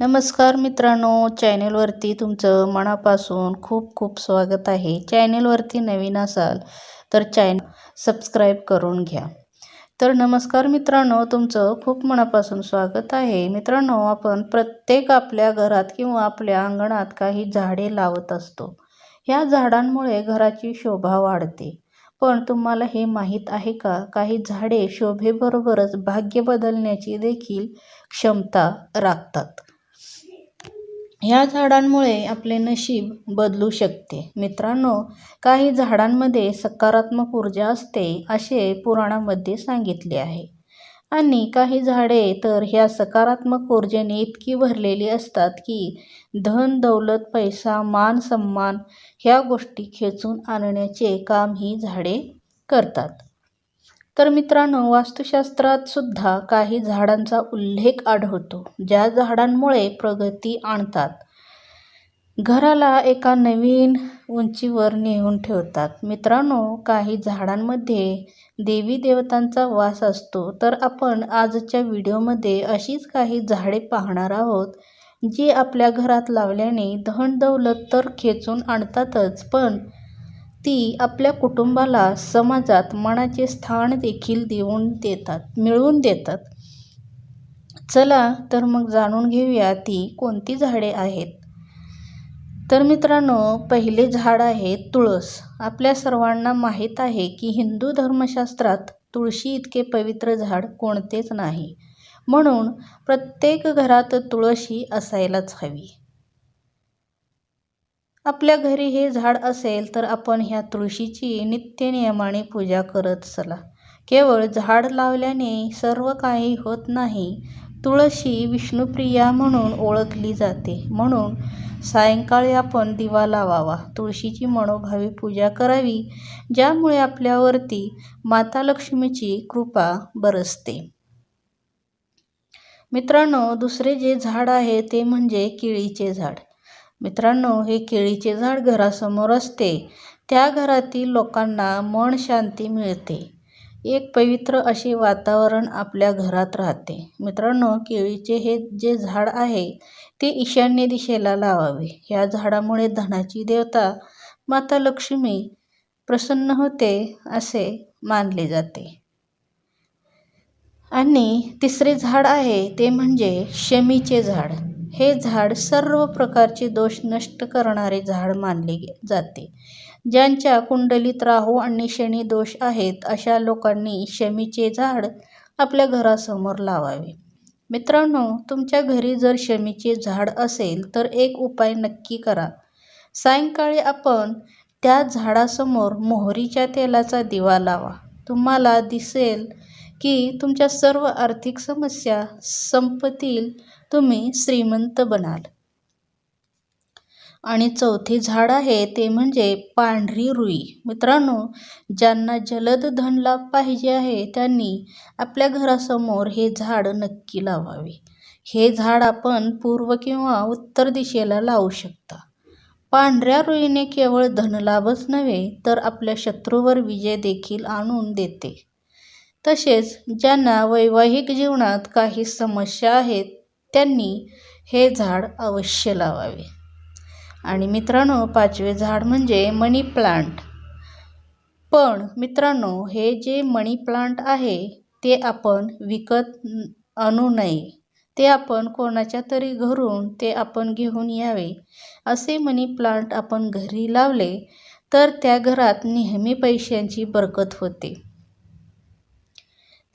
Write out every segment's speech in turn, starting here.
नमस्कार मित्रांनो चॅनेलवरती तुमचं मनापासून खूप खूप स्वागत आहे. चॅनेलवरती नवीन असाल तर चॅन सबस्क्राईब करून घ्या. तर नमस्कार मित्रांनो तुमचं खूप मनापासून स्वागत आहे. मित्रांनो आपण प्रत्येक आपल्या घरात किंवा आपल्या अंगणात काही झाडे लावत असतो. ह्या झाडांमुळे घराची शोभा वाढते. पण तुम्हाला हे माहीत आहे का? काही झाडे शोभेबरोबरच भाग्य बदलण्याची देखील क्षमता राखतात. ह्या झाडांमुळे आपले नशीब बदलू शकते. मित्रांनो काही झाडांमध्ये सकारात्मक ऊर्जा असते असे पुराणामध्ये सांगितले आहे. आणि काही झाडे तर ह्या सकारात्मक ऊर्जेने इतकी भरलेली असतात की धन दौलत पैसा मान सन्मान ह्या गोष्टी खेचून आणण्याचे काम ही झाडे करतात. तर मित्रांनो वास्तुशास्त्रात सुद्धा काही झाडांचा उल्लेख आढळतो ज्या झाडांमुळे प्रगती आणतात. घराला एका नवीन उंचीवर नेऊन ठेवतात. मित्रांनो काही झाडांमध्ये देवी देवतांचा वास असतो. तर आपण आजच्या व्हिडिओमध्ये अशीच काही झाडे पाहणार आहोत जी आपल्या घरात लावल्याने धन दौलत तर खेचून आणतातच पण ती आपल्या कुटुंबाला समाजात मनाचे स्थान देखील देऊन देतात मिळवून देतात. चला तर मग जाणून घेऊया ती कोणती झाडे आहेत. तर मित्रांनो पहिले झाड आहे तुळस. आपल्या सर्वांना माहीत आहे की हिंदू धर्मशास्त्रात तुळशी इतके पवित्र झाड कोणतेच नाही. म्हणून प्रत्येक घरात तुळशी असायलाच हवी. आपल्या घरी हे झाड असेल तर आपण ह्या तुळशीची नित्यनियमाने पूजा करत चला. केवळ झाड लावल्याने सर्व काही होत नाही. तुळशी विष्णुप्रिया म्हणून ओळखली जाते. म्हणून सायंकाळी आपण दिवा लावावा. तुळशीची मनोभावी पूजा करावी ज्यामुळे आपल्यावरती माता लक्ष्मीची कृपा बरसते. मित्रांनो दुसरे जे झाड आहे ते म्हणजे केळीचे झाड. मित्रांनो हे केळीचे झाड घरासमोर असते. त्या घरातील लोकांना मन शांती मिळते. एक पवित्र असे वातावरण आपल्या घरात राहते. मित्रांनो केळीचे हे जे झाड आहे ते ईशान्य दिशेला लावावे. या झाडामुळे धनाची देवता माता लक्ष्मी प्रसन्न होते असे मानले जाते. आणि तिसरे झाड आहे ते म्हणजे शमीचे झाड. हे झाड सर्व प्रकारचे दोष नष्ट करणारे झाड मानले जाते. ज्यांच्या कुंडलीत राहू आणि शनी दोष आहेत अशा लोकांनी शमीचे झाड आपल्या घरासमोर लावावे. मित्रांनो तुमच्या घरी जर शमीचे झाड असेल तर एक उपाय नक्की करा. सायंकाळी आपण त्या झाडासमोर मोहरीच्या तेलाचा दिवा लावा. तुम्हाला दिसेल की तुमच्या सर्व आर्थिक समस्या संपतील तुम्ही श्रीमंत बनाल. आणि चौथे झाड आहे ते म्हणजे पांढरी रुई. मित्रांनो ज्यांना जलद धन लाभ पाहिजे आहे त्यांनी आपल्या घरासमोर हे झाड नक्की लावावे. हे झाड आपण पूर्व किंवा उत्तर दिशेला लावू शकता. पांढऱ्या रुईने केवळ धनलाभच नव्हे तर आपल्या शत्रूवर विजय देखील आणून देते. तसेच ज्यांना वैवाहिक जीवनात काही समस्या आहेत त्यांनी हे झाड अवश्य लावावे. आणि मित्रांनो पाचवे झाड म्हणजे मनी प्लांट. पण मित्रांनो हे जे मनी प्लांट आहे ते आपण विकत आणू नये. ते आपण कोणाच्या तरी घरून ते आपण घेऊन यावे. असे मनी प्लांट आपण घरी लावले तर त्या घरात नेहमी पैशांची बरकत होते.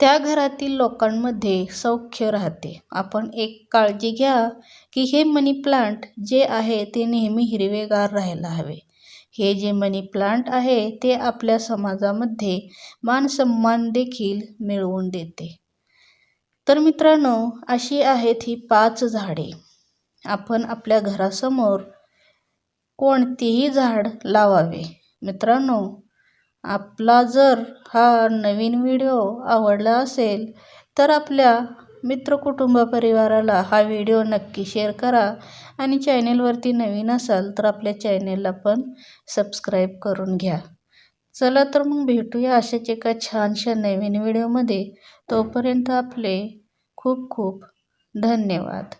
त्या घरातील लोकांमध्ये सौख्य राहते. आपण एक काळजी घ्या की हे मनी प्लांट जे आहे ते नेहमी हिरवेगार राहायला हवे. हे जे मनी प्लांट आहे ते आपल्या समाजामध्ये मानसन्मान देखील मिळवून देते. तर मित्रांनो अशी आहेत ही पाच झाडे. आपण आपल्या घरासमोर कोणतेही झाड लावावे. मित्रांनो आपला जर हा नवीन व्हिडिओ आवडला असेल तर आपल्या मित्र कुटुंब परिवाराला हा व्हिडिओ नक्की शेअर करा आणि चॅनेलवरती नवीन असाल तर आपल्या चॅनेलला पण सबस्क्राईब करून घ्या. चला तर मग भेटूया अशाच एका छानशा नवीन व्हिडिओमध्ये. तोपर्यंत आपले खूप खूप धन्यवाद.